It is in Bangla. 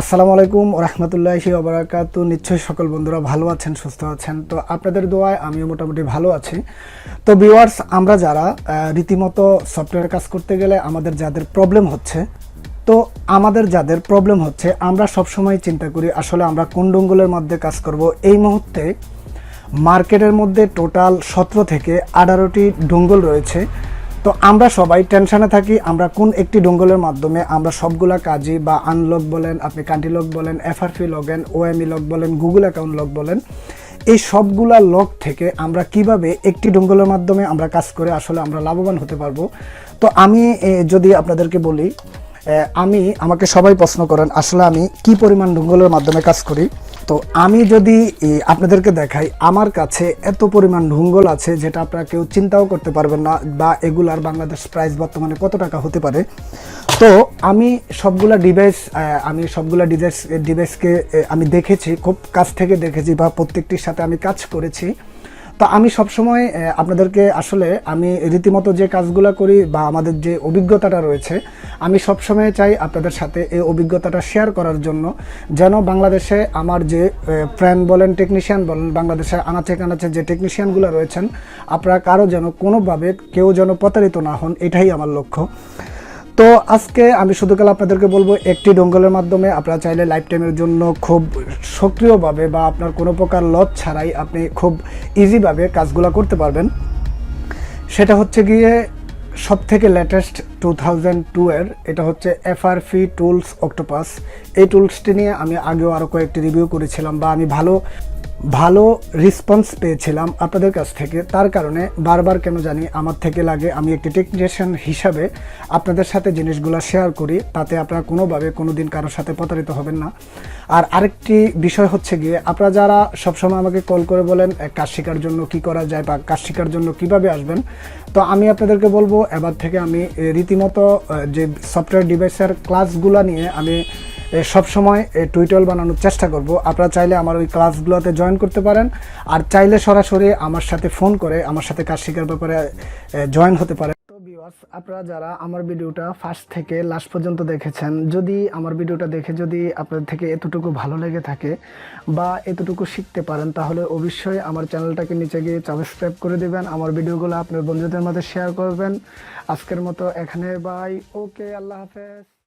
আসসালামু আলাইকুম রহমতুল্লাহি ওবরাকাত। নিশ্চয়ই সকল বন্ধুরা ভালো আছেন, সুস্থ আছেন। তো আপনাদের দোয়ায় আমিও মোটামুটি ভালো আছি। তো ভিউয়ার্স আমরা যারা রীতিমতো সফটওয়্যার কাজ করতে গেলে আমাদের যাদের প্রবলেম হচ্ছে, তো আমাদের যাদের প্রবলেম হচ্ছে, আমরা সবসময় চিন্তা করি, আসলে আমরা কোন ডঙ্গুলের মধ্যে কাজ করব? এই মুহূর্তে মার্কেটের মধ্যে টোটাল সতেরো থেকে আঠারোটি ডঙ্গল রয়েছে। তো আমরা সবাই টেনশনে থাকি, আমরা কোন একটি ডঙ্গলের মাধ্যমে আমরা সবগুলা কাজই বা আনলক বলেন, আপনি কান্টি লক বলেন, এফআরপি লগেন, ওএমই লক বলেন, গুগল অ্যাকাউন্ট লক বলেন, এই সবগুলা লক থেকে আমরা কীভাবে একটি ডঙ্গলের মাধ্যমে আমরা কাজ করে আসলে আমরা লাভবান হতে পারব? তো আমি যদি আপনাদেরকে বলি আমি, আমাকে সবাই প্রশ্ন করেন, আসলে আমি কি পরিমাণ ডঙ্গলের মাধ্যমে কাজ করি? তো আমি যদি আপনাদেরকে দেখাই, আমার কাছে এত পরিমাণ ঢুঙ্গল আছে যেটা আপনারা কেউ চিন্তাও করতে পারবেন না বা এগুলার বাংলাদেশ প্রাইস বর্তমানে কত টাকা হতে পারে। তো আমি সবগুলা ডিভাইস আমি সবগুলা ডিভাইস ডিভাইসকে আমি দেখেছি, খুব কাছ থেকে দেখেছি বা প্রত্যেকটির সাথে আমি কাজ করেছি। তো আমি সবসময় আপনাদেরকে আসলে আমি রীতিমতো যে কাজগুলো করি বা আমাদের যে অভিজ্ঞতাটা রয়েছে, আমি সবসময় চাই আপনাদের সাথে এই অভিজ্ঞতাটা শেয়ার করার জন্য, যেন বাংলাদেশে আমার যে ফ্রেন্ড বলেন টেকনিশিয়ান বলেন বাংলাদেশের আনাচে কানাচে যে টেকনিশিয়ানগুলো রয়েছেন, আপনারা কারও যেন কোনোভাবে কেউ যেন প্রতারিত না হন, এটাই আমার লক্ষ্য। তো আজকে আমি শুধু কাল আপনাদেরকে বলব, একটি ডঙ্গলের মাধ্যমে আপনারা চাইলে লাইফ টাইমের জন্য খুব সক্রিয়ভাবে বা আপনার কোনো প্রকার লজ ছাড়াই আপনি খুব ইজিভাবে কাজগুলো করতে পারবেন। সেটা হচ্ছে গিয়ে সব থেকে লেটেস্ট টু থাউজেন্ড টু এর এটা হচ্ছে এফআরপি টুলস অক্টোপাস এই টুলসটি নিয়ে আমি আগেও আরও কয়েকটি রিভিউ করেছিলাম বা আমি ভালো ভালো রেসপন্স পেয়েছিলাম আপনাদের কাছ থেকে। তার কারণে বারবার কেন জানি আমার থেকে লাগে আমি একটি টেকনিশিয়ান হিসাবে আপনাদের সাথে জিনিসগুলো শেয়ার করি, তাতে আপনারা কোনোভাবে কোনো দিন কারোর সাথে প্রতারিত হবেন না। আর আরেকটি বিষয় হচ্ছে গিয়ে, আপনারা যারা সবসময় আমাকে কল করে বলেন কাজ শেখার জন্য কি করা যায় বা কাজ শেখার জন্য কীভাবে আসবেন, তো আমি আপনাদেরকে বলব, এবার থেকে আমি রীতিমতো যে সফটওয়্যার ডিভাইসের ক্লাসগুলো নিয়ে আমি সবসময় টুইটল বানানোর চেষ্টা করব। আপনারা চাইলে আমার ওই ক্লাসগুলোতে জয়েন করতে পারেন। আর চাইলে সরাসরি আমার সাথে ফোন করে, আমার সাথে কাজ শেখার ব্যাপারে জয়েন হতে পারেন। তো ভিউয়ার্স আপনারা যারা আমার ভিডিওটা ফার্স্ট থেকে লাস্ট পর্যন্ত দেখেছেন, যদি আমার ভিডিওটা দেখে যদি আপনাদের থেকে এতটুকু ভালো লেগে থাকে বা এতটুকু শিখতে পারেন, তাহলে অবশ্যই আমার চ্যানেলটাকে নিচে গিয়ে সাবস্ক্রাইব করে দেবেন, আমার ভিডিওগুলো আপনার বন্ধুদের মধ্যে শেয়ার করবেন। আজকের মতো এখানে বাই ওকে আল্লাহ হাফেজ।